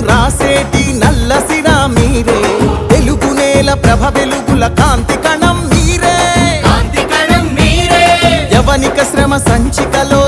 నవచరితను రాసేటి నల్ల సిరా మీరే. తెలుగు నేల ప్రభ వెలుగుల కాంతి కణం మీరే. కాంతి కణం మీరే. యవనిక శ్రమ సంచికలో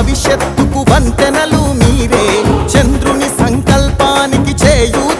భవిష్యత్తుకు వంతెనలు మీరే. చంద్రుని సంకల్పానికి చేయూత